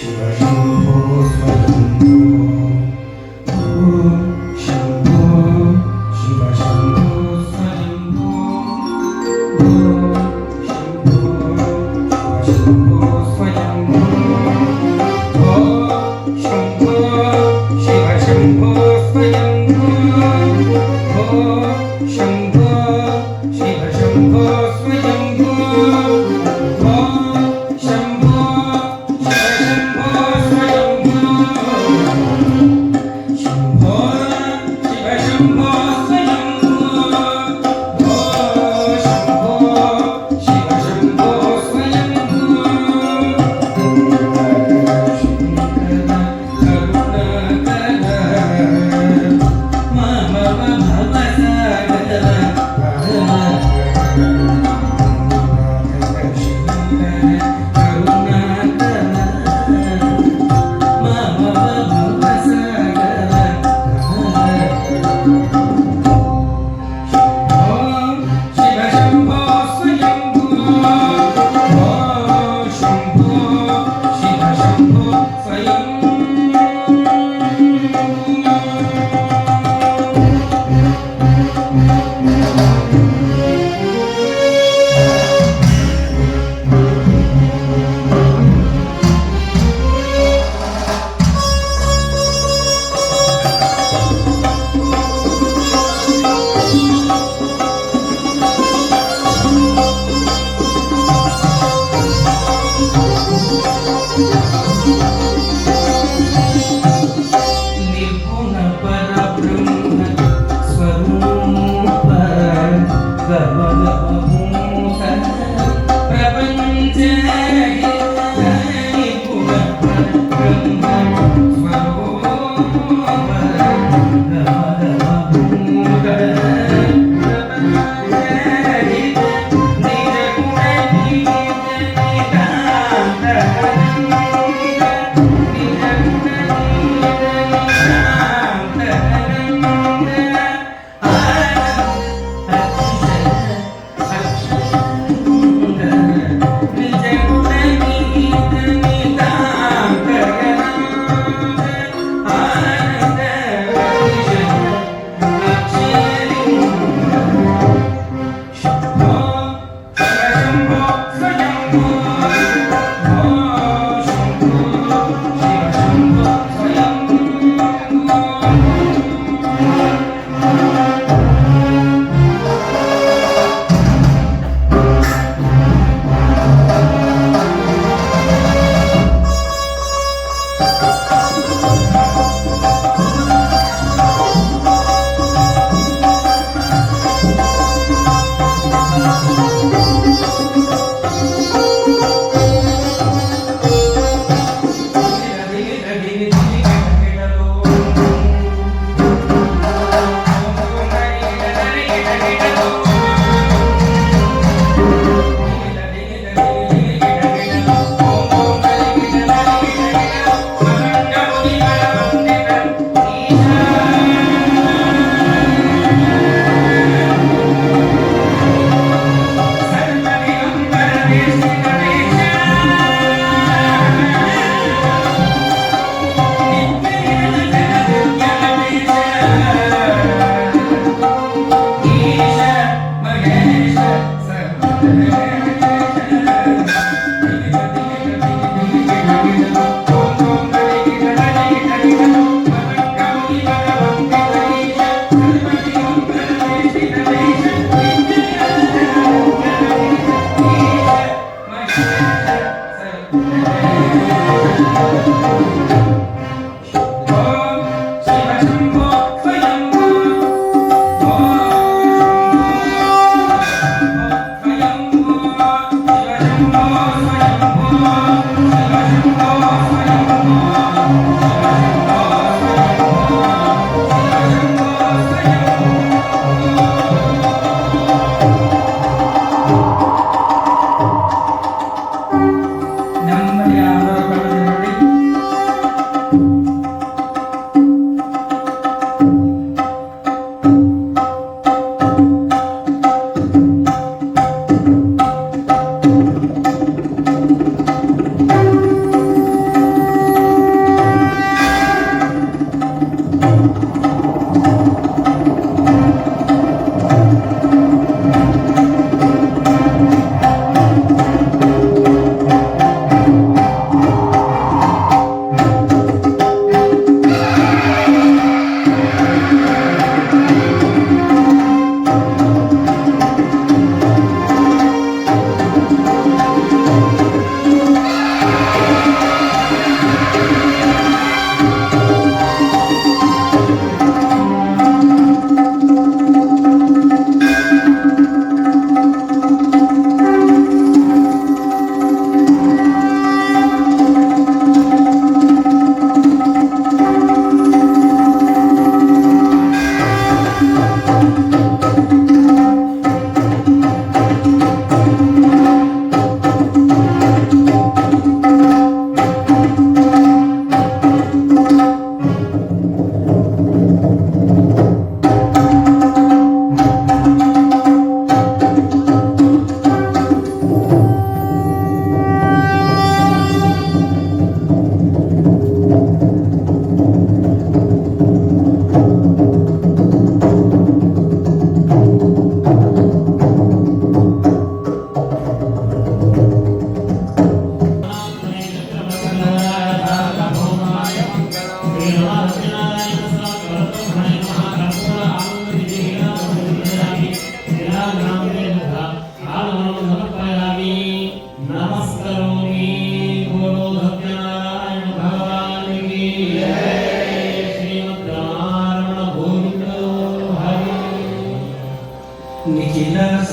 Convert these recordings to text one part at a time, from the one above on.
喜欢什么我什么喜欢什么什么我什么喜欢什么我什么喜欢什么 감사합니다.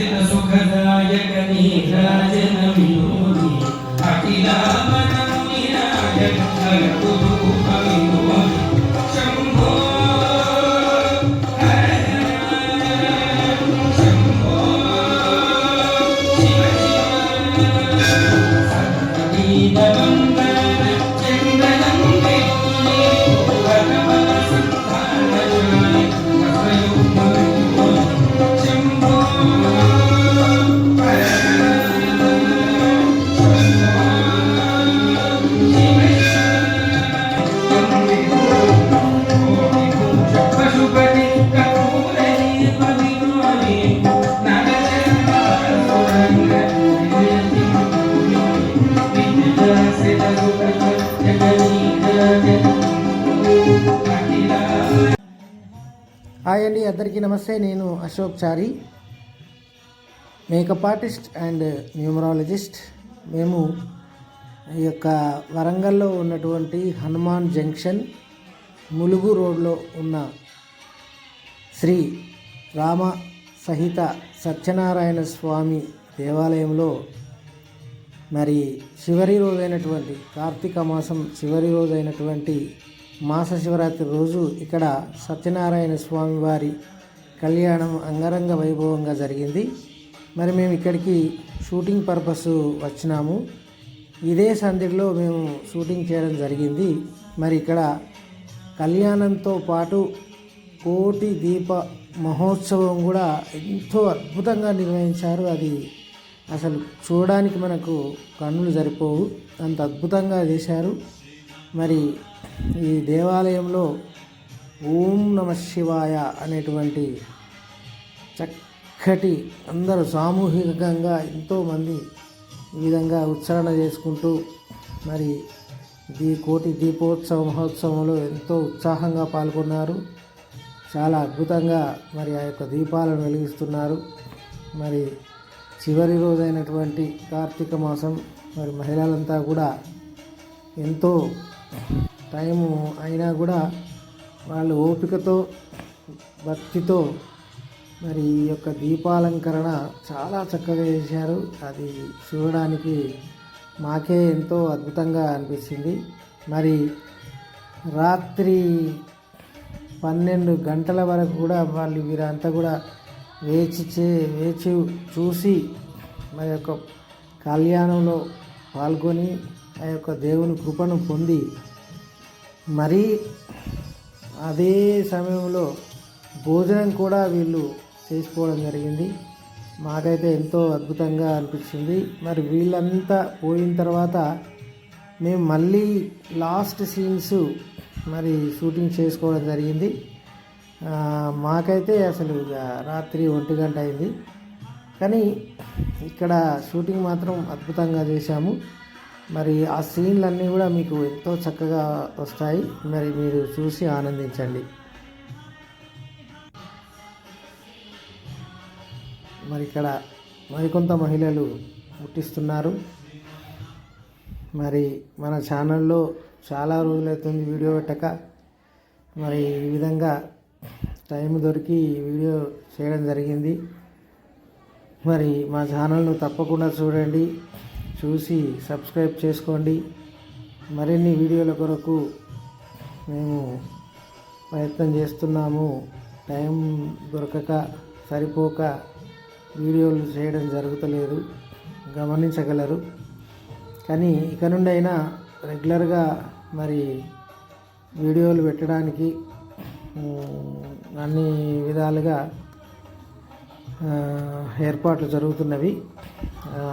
ಜಿನ ಸುಖದಾಯಕ ನೀನಾಯ అందరికీ నమస్తే నేను Ashok Chari. Makeup artist and numerologist. మేము ఈ యొక్క వరంగల్లో ఉన్నటువంటి హనుమాన్ జంక్షన్ ములుగు రోడ్లో ఉన్న శ్రీ రామ సహిత సత్యనారాయణ స్వామి దేవాలయంలో మరి చివరి రోజైనటువంటి కార్తీక మాసం చివరి రోజైనటువంటి మాస శివరాత్రి రోజు ఇక్కడ సత్యనారాయణ స్వామి వారి కళ్యాణం అంగరంగ వైభవంగా జరిగింది. మరి మేము ఇక్కడికి షూటింగ్ పర్పస్ వచ్చినాము. ఇదే సందిలో మేము షూటింగ్ చేయడం జరిగింది. మరి ఇక్కడ కళ్యాణంతో పాటు కోటి దీప మహోత్సవం కూడా ఎంతో అద్భుతంగా నిర్వహించారు. అది అసలు చూడడానికి మనకు కన్నులు సరిపోవు అంత అద్భుతంగా చేశారు. మరి ఈ దేవాలయంలో ఓం నమ శివాయ అనేటువంటి చక్కటి అందరూ సామూహికంగా ఎంతోమంది ఈ విధంగా ఉచ్చారణ చేసుకుంటూ మరి దీ కోటి దీపోత్సవ మహోత్సవంలో ఎంతో ఉత్సాహంగా పాల్గొన్నారు. చాలా అద్భుతంగా మరి ఆ యొక్క దీపాలను వెలిగిస్తున్నారు. మరి చివరి రోజైనటువంటి కార్తీక మాసం మరి మహిళలంతా కూడా ఎంతో టైము అయినా కూడా వాళ్ళు ఓపికతో భక్తితో మరి ఈ యొక్క దీపాలంకరణ చాలా చక్కగా చేశారు. అది చూడడానికి మాకే ఎంతో అద్భుతంగా అనిపించింది మరి రాత్రి పన్నెండు గంటల వరకు కూడా వాళ్ళు వీరంతా కూడా వేచి చే వేచి చూసి మా యొక్క కళ్యాణంలో పాల్గొని ఆ యొక్క దేవుని కృపను పొంది మరీ అదే సమయంలో భోజనం కూడా వీళ్ళు చేసుకోవడం జరిగింది. మాకైతే ఎంతో అద్భుతంగా అనిపించింది. మరి వీళ్ళంతా పోయిన తర్వాత మేము మళ్ళీ లాస్ట్ సీన్స్ మరి షూటింగ్ చేసుకోవడం జరిగింది. మాకైతే అసలు ఇక రాత్రి ఒంటి గంట అయింది. కానీ ఇక్కడ షూటింగ్ మాత్రం అద్భుతంగా చేశాము. మరి ఆ సీన్లన్నీ కూడా మీకు ఎంతో చక్కగా వస్తాయి. మరి మీరు చూసి ఆనందించండి. మరి ఇక్కడ మరికొంత మహిళలు పుట్టిస్తున్నారు. మరి మన ఛానల్లో చాలా రోజులవుతుంది వీడియో పెట్టక. మరి ఈ విధంగా టైం దొరికి వీడియో చేయడం జరిగింది. మరి మా ఛానల్ను తప్పకుండా చూడండి. చూసి సబ్స్క్రైబ్ చేసుకోండి. మరిన్ని వీడియోల కొరకు మేము ప్రయత్నం చేస్తున్నాము. టైం దొరకక సరిపోక వీడియోలు చేయడం జరుగుతలేదు. గమనించగలరు. కానీ ఇక నుండైనా రెగ్యులర్గా మరి వీడియోలు పెట్టడానికి అన్ని విధాలుగా ఏర్పాట్లు జరుగుతున్నవి.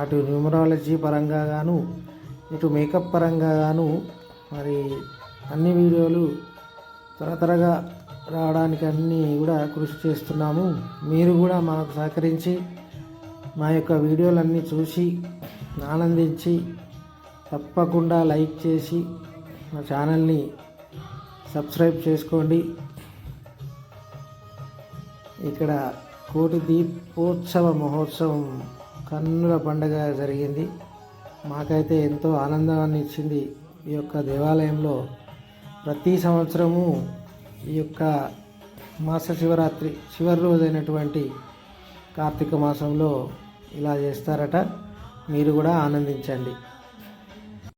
అటు న్యూమరాలజీ పరంగా గాను ఇటు మేకప్ పరంగా గాను మరి అన్ని వీడియోలు త్వర త్వరగా రావడానికి అన్నీ కూడా కృషి చేస్తున్నాము. మీరు కూడా మాకు సహకరించి మా యొక్క వీడియోలన్నీ చూసి ఆనందించి తప్పకుండా లైక్ చేసి మా ఛానల్ని సబ్స్క్రైబ్ చేసుకోండి. ఇక్కడ కోటి దీపోత్సవ మహోత్సవం కన్నుల పండగ జరిగింది. మాకైతే ఎంతో ఆనందాన్ని ఇచ్చింది ఈ యొక్క దేవాలయంలో. ప్రతి సంవత్సరము ఈ యొక్క మాస శివరాత్రి చివరి రోజైనటువంటి కార్తీక మాసంలో ఇలా చేస్తారట. మీరు కూడా ఆనందించండి.